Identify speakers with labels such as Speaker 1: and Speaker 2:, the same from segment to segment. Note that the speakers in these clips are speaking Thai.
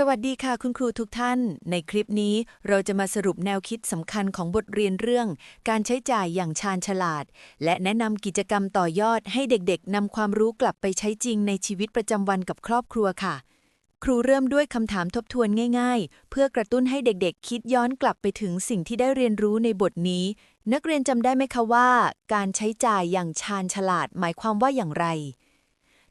Speaker 1: สวัสดีค่ะคุณครูทุกท่าน ในคลิปนี้เราจะมาสรุปแนวคิดสำคัญของบทเรียนเรื่อง การใช้จ่ายอย่างชาญฉลาด และแนะนำกิจกรรมต่อยอดให้เด็กๆนำความรู้กลับไปใช้จริงในชีวิตประจำวันกับครอบครัวค่ะ ครูเริ่มด้วยคำถามทบทวนง่ายๆ เพื่อกระตุ้นให้เด็กๆ คิดย้อนกลับไปถึงสิ่งที่ได้เรียนรู้ในบทนี้ นักเรียนจำได้ไหมคะว่า การใช้จ่ายอย่างชาญฉลาด หมายความว่าอย่างไร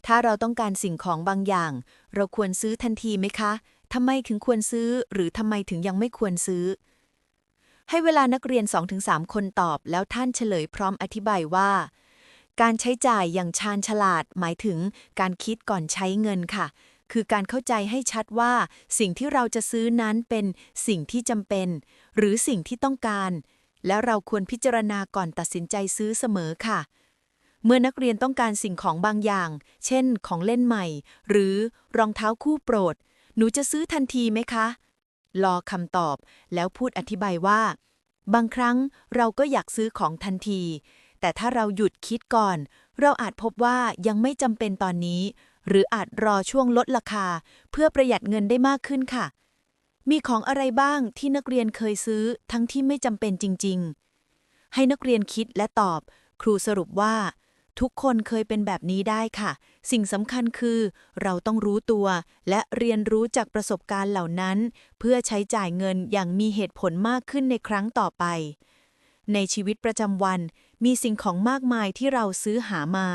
Speaker 1: ถ้าเราต้องการสิ่งของบางอย่าง เราควรซื้อทันทีไหมคะ ทำไมถึงควรซื้อ หรือทำไมถึงยังไม่ควรซื้อ ให้เวลานักเรียน 2-3 คนตอบแล้วท่านเฉลยพร้อมอธิบายว่า การใช้จ่ายอย่างชาญฉลาด หมายถึงการคิดก่อนใช้เงินค่ะ คือการเข้าใจให้ชัดว่า สิ่งที่เราจะซื้อนั้นเป็นสิ่งที่จำเป็น หรือสิ่งที่ต้องการ แล้วเราควรพิจารณาก่อนตัดสินใจซื้อเสมอค่ะเมื่อนักเรียนต้องการสิ่งของบางอย่าง เช่น ของเล่นใหม่ หรือรองเท้าคู่โปรด หนูจะซื้อทันทีไหมคะ รอคำตอบแล้วพูดอธิบายว่า บางครั้งเราก็อยากซื้อของทันที แต่ถ้าเราหยุดคิดก่อน เราอาจพบว่ายังไม่จำเป็นตอนนี้ หรืออาจรอช่วงลดราคา เพื่อประหยัดเงินได้มากขึ้นค่ะ มีของอะไรบ้างที่นักเรียนเคยซื้อทั้งที่ไม่จำเป็นจริง ๆ ให้นักเรียนคิดและตอบ ครูสรุปว่า ทุกคนเคยเป็นแบบนี้ได้ค่ะ สิ่งสำคัญคือ เราต้องรู้ตัว และเรียนรู้จากประสบการณ์เหล่านั้น เพื่อใช้จ่ายเงินอย่างมีเหตุผลมากขึ้นในครั้งต่อไป ในชีวิตประจำวัน มีสิ่งของมากมายที่เราซื้อหามา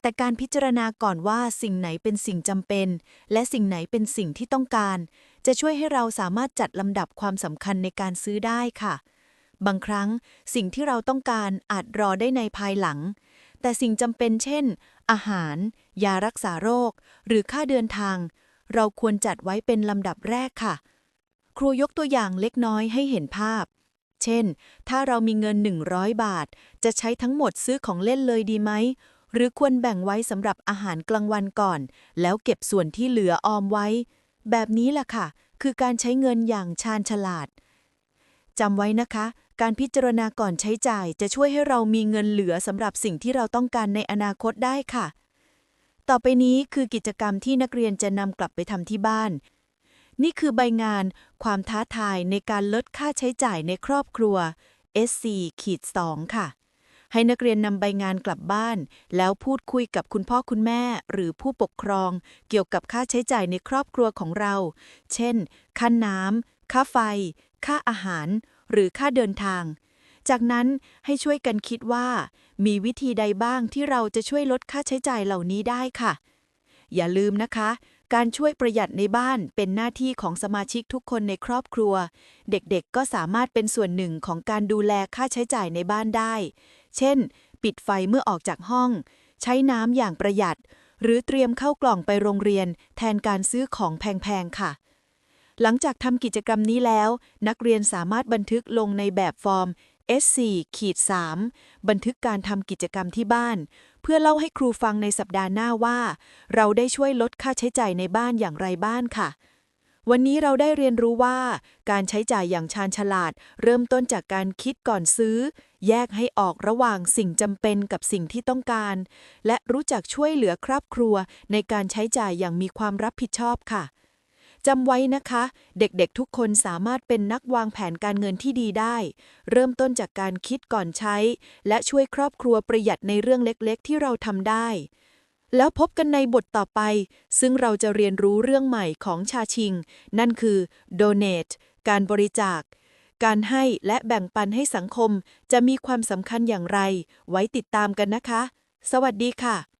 Speaker 1: แต่การพิจารณาก่อนว่าสิ่งไหนเป็นสิ่งจำเป็น และสิ่งไหนเป็นสิ่งที่ต้องการ จะช่วยให้เราสามารถจัดลำดับความสำคัญในการซื้อได้ค่ะ บางครั้งสิ่งที่เราต้องการอาจรอได้ในภายหลัง แต่สิ่งจำเป็นเช่น อาหาร ยารักษาโรค หรือค่าเดินทาง เราควรจัดไว้เป็นลำดับแรกค่ะ ครูยกตัวอย่างเล็กน้อยให้เห็นภาพ เช่น ถ้าเรามีเงิน 100 บาท จะใช้ทั้งหมดซื้อของเล่นเลยดีไหม หรือควรแบ่งไว้สำหรับอาหารกลางวันก่อน แล้วเก็บส่วนที่เหลือออมไว้ แบบนี้แหละค่ะ คือการใช้เงินอย่างชาญฉลาดจำไว้นะคะ การพิจารณาก่อนใช้จ่าย จะช่วยให้เรามีเงินเหลือสำหรับสิ่งที่เราต้องการในอนาคตได้ค่ะ ต่อไปนี้คือกิจกรรมที่นักเรียนจะนำกลับไปทำที่บ้าน นี่คือใบงาน ความท้าทายในการลดค่าใช้จ่ายในครอบครัว sc2 ค่ะ ให้นักเรียนนำใบงานกลับบ้าน แล้วพูดคุยกับคุณพ่อคุณแม่ หรือผู้ปกครอง เกี่ยวกับค่าใช้จ่ายในครอบครัวของเรา เช่น ค่าน้ำค่าไฟ ค่าอาหาร หรือค่าเดินทาง จากนั้นให้ช่วยกันคิดว่า มีวิธีใดบ้างที่เราจะช่วยลดค่าใช้จ่ายเหล่านี้ได้ค่ะ อย่าลืมนะคะ การช่วยประหยัดในบ้านเป็นหน้าที่ของสมาชิกทุกคนในครอบครัว เด็กๆก็สามารถเป็นส่วนหนึ่งของการดูแลค่าใช้จ่ายในบ้านได้ เช่น ปิดไฟเมื่อออกจากห้อง ใช้น้ำอย่างประหยัด หรือเตรียมเข้ากล่องไปโรงเรียน แทนการซื้อของแพงๆค่ะ หลังจากทำกิจกรรมนี้แล้ว นักเรียนสามารถบันทึกลงในแบบฟอร์ม S4 ขีด3บันทึกการทำกิจกรรมที่บ้าน เพื่อเล่าให้ครูฟังในสัปดาห์หน้าว่า เราได้ช่วยลดค่าใช้จ่ายในบ้านอย่างไรบ้างค่ะ วันนี้เราได้เรียนรู้ว่า การใช้จ่ายอย่างชาญฉลาด เริ่มต้นจากการคิดก่อนซื้อ แยกให้ออกระหว่างสิ่งจำเป็นกับสิ่งที่ต้องการ และรู้จักช่วยเหลือครอบครัวในการใช้จ่ายอย่างมีความรับผิดชอบค่ะ จำไว้นะคะ เด็กๆทุกคนสามารถเป็นนักวางแผนการเงินที่ดีได้ เริ่มต้นจากการคิดก่อนใช้ และช่วยครอบครัวประหยัดในเรื่องเล็กๆ ที่เราทำได้ แล้วพบกันในบทต่อไป ซึ่งเราจะเรียนรู้เรื่องใหม่ของชาชิง นั่นคือ donate การบริจาค การให้และแบ่งปันให้สังคมจะมีความสำคัญอย่างไร ไว้ติดตามกันนะคะ สวัสดีค่ะ